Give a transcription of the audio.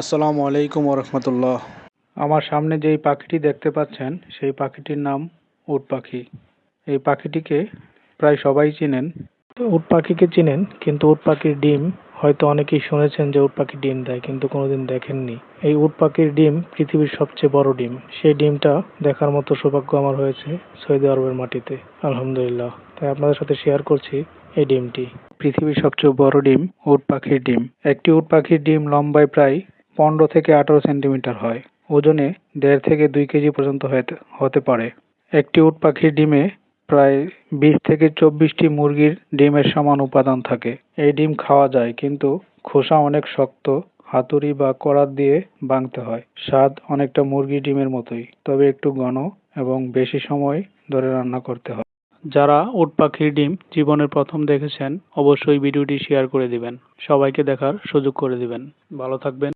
আসসালামু আলাইকুম ওরহমতুল্লাহ। আমার সামনে যেই পাখিটি দেখতে পাচ্ছেন সেই পাখিটির নাম উট পাখি। এই পাখিটিকে প্রায় সবাই চিনেন। উট পাখিকে চিনেন কিন্তু উট পাখির ডিম হয়তো অনেকেই শুনেছেন যে উট পাখি ডিম দেয় কিন্তু কোনোদিন দেখেননি। এই উট পাখির ডিম পৃথিবীর সবচেয়ে বড় ডিম। সেই ডিমটা দেখার মতো সৌভাগ্য আমার হয়েছে সৌদি আরবের মাটিতে আলহামদুলিল্লাহ। তাই আপনাদের সাথে শেয়ার করছি এই ডিমটি। পৃথিবীর সবচেয়ে বড় ডিম উট পাখির ডিম। একটি উট পাখির ডিম লম্বায় প্রায় পনেরো থেকে আঠারো সেন্টিমিটার হয়। ওজনে দেড় থেকে দুই কেজি পর্যন্ত হতে পারে। একটি উট পাখির ডিমে প্রায় বিশ থেকে চব্বিশটি মুরগির ডিমের সমান উপাদান থাকে। এই ডিম খাওয়া যায়, কিন্তু খোসা অনেক শক্ত, হাতুড়ি বা করাত দিয়ে ভাঙতে হয়। স্বাদ অনেকটা মুরগির ডিমের মতোই, তবে একটু ঘন এবং বেশি সময় ধরে রান্না করতে হয়। যারা উট পাখির ডিম জীবনের প্রথম দেখেছেন, অবশ্যই ভিডিওটি শেয়ার করে দিবেন। সবাইকে দেখার সুযোগ করে দিবেন। ভালো থাকবেন।